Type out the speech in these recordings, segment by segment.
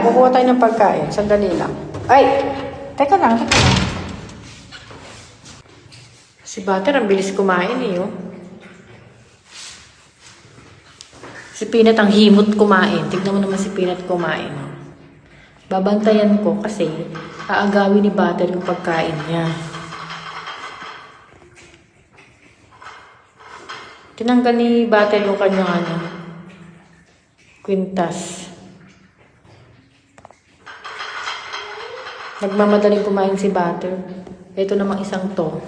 lang, tayo ng pagkain. Sandali lang. Ay! Teka lang, teka lang. Si Butter, ang bilis kumain eh, oh. Si Peanut ang himot kumain. Tignan mo naman si Peanut kumain. oh. Babantayan ko kasi aagawin ni Butter yung pagkain niya. Tinanggal ni Butter yung kanyang ano, kwintas. Nagmamadaling kumain si Butter. Ito namang isang to.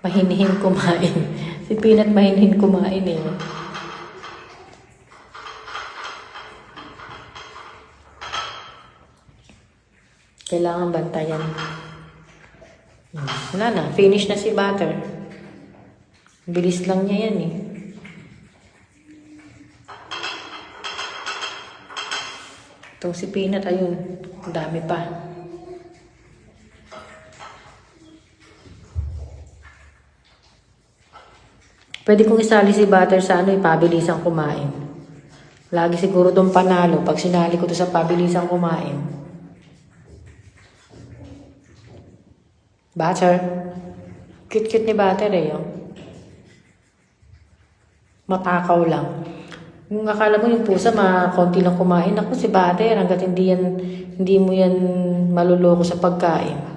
Mahinhin kumain. Si Peanut mahinhin kumain eh. Kailangan bantayan. Wala na. Finish na si Butter. Bilis lang niya yan eh. Itong si Peanut, ayun. Ang dami pa. Pwede kong isali si Butter sa ano, ipabilisang kumain. Lagi siguro doon panalo pag sinali ko to sa pabilisang kumain. Butter. Cute-cute ni Butter eh. Oh. Matakaw lang. Yung akala mo yung pusa, makonti lang kumain. Ako si Butter, hanggat hindi, yan, hindi mo yan maluloko sa pagkain.